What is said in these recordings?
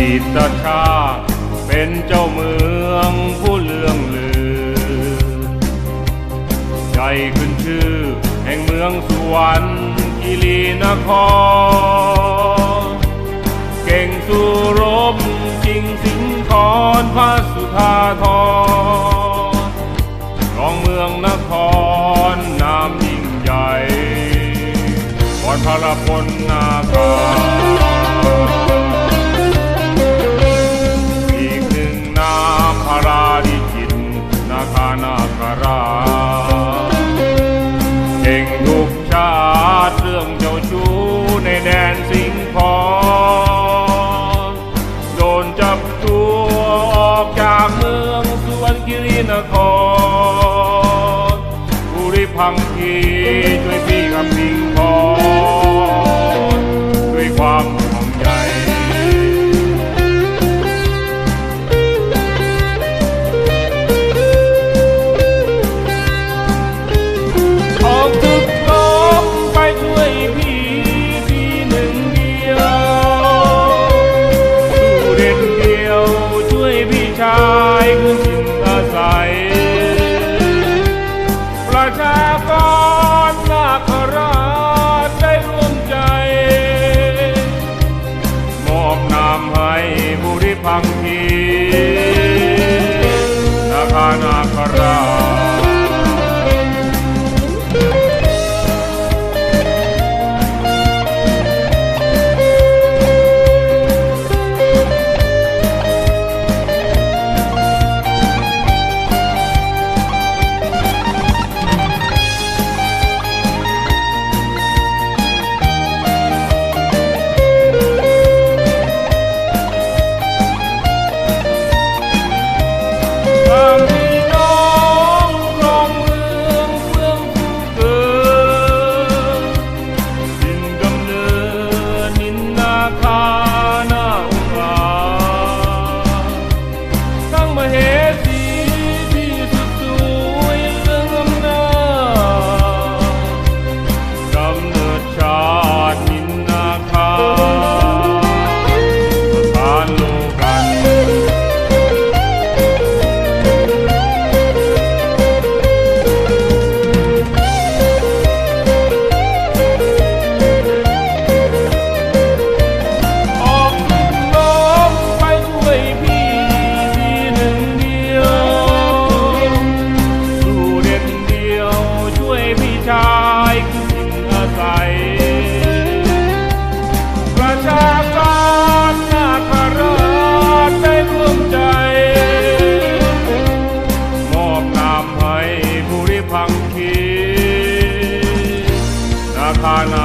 ดีตชาติเป็นเจ้าเมืองผู้เลื่องลือ ใจขึ้นชื่อแห่งเมืองสุวรรณกิรีนคร เก่งสู้รบจริงสิงคอนพระสุธาธรรองเมืองนครนามยิ่งใหญ่ก่อนพระพลนาค ช่วยพี่กับพิงพรด้วยความ คีนาคานาคร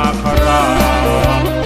Sakara.